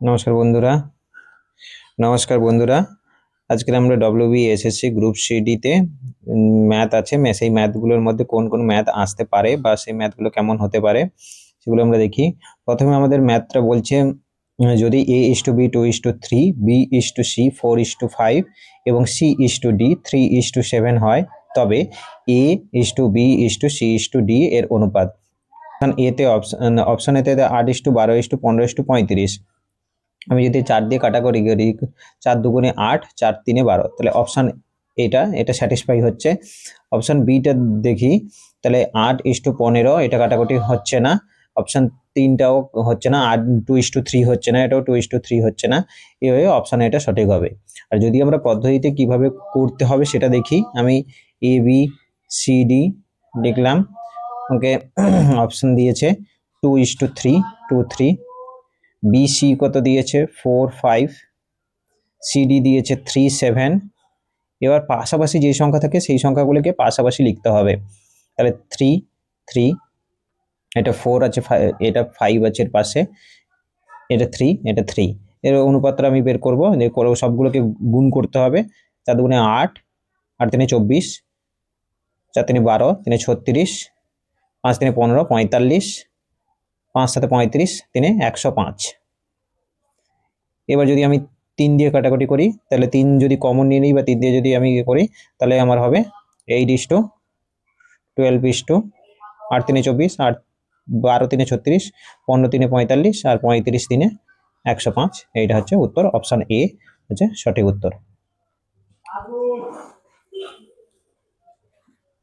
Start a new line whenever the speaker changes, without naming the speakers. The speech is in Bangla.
নমস্কার বন্ধুরা নমস্কার বন্ধুরা আজকে আমরা ডব্লিউবি এসএসসি গ্রুপ সিডিতে ম্যাথ আছে সেই ম্যাথগুলোর মধ্যে কোন কোন ম্যাথ আসতে পারে বা সেই ম্যাথগুলো কেমন হতে পারে সেগুলো আমরা দেখি প্রথমে আমাদের ম্যাথটা বলছে যদি A is to B two is to three B is to C four is to five এবং C is to D three is to seven হয় তবে A is to B is to C is to D এর অনুপাত এতে অপশন অপশন এতে আট ইস টু বারো ইস টু পনেরো ইস টু পঁয়ত্রিশ আমি যদি চার দিয়ে কাটাকরি করি, চার দুগুণে আট, চার তিনে বারো, তাহলে অপশান এটা এটা স্যাটিসফাই হচ্ছে। অপশান বিটা দেখি, তাহলে আট ইস টু পনেরো, এটা কাটাকুটি হচ্ছে না। অপশান তিনটাও হচ্ছে না, আট টু ইস টু থ্রি হচ্ছে না, এটাও টু ইস টু থ্রি হচ্ছে না। এভাবে অপশান এটা সঠিক হবে। আর যদি আমরা পদ্ধতিতে কীভাবে করতে হবে সেটা দেখি, আমি এ বি সি ডি লিখলাম। ওকে অপশান দিয়েছে two is to three two three BC কত দিয়েছে? ফোর ফাইভ সিডি দিয়েছে থ্রি সেভেন এবার পাশাপাশি যে সংখ্যা থাকে সেই সংখ্যাগুলোকে পাশাপাশি লিখতে হবে। তাহলে থ্রি থ্রি এটা ফোর আছে এটা ফাইভ আছে এর পাশে। এটা থ্রি এটা থ্রি এর অনুপাতটা আমি বের করব। যে সবগুলোকে গুণ করতে হবে। চার দুগুণে আট আট তিনে চব্বিশ, চার তিনে বারো, তিনে ছত্রিশ, পাঁচ তিনে পনেরো, পঁয়তাল্লিশ পাঁচ সাথে পঁয়ত্রিশ, তিনে একশো পাঁচ। এবার যদি আমি তিন দিয়ে কাটাকুটি করি, তাহলে তিন যদি কমন নিয়ে নিই বা তিন দিয়ে যদি আমি ইয়ে করি, তাহলে আমার হবে eight is to twelve is to আট তিনে চব্বিশ, আট বারো তিনে ছত্রিশ, পনেরো তিনে পঁয়তাল্লিশ, আর পঁয়ত্রিশ দিনে একশো পাঁচ। এইটা হচ্ছে উত্তর অপশান এ হচ্ছে সঠিক উত্তর।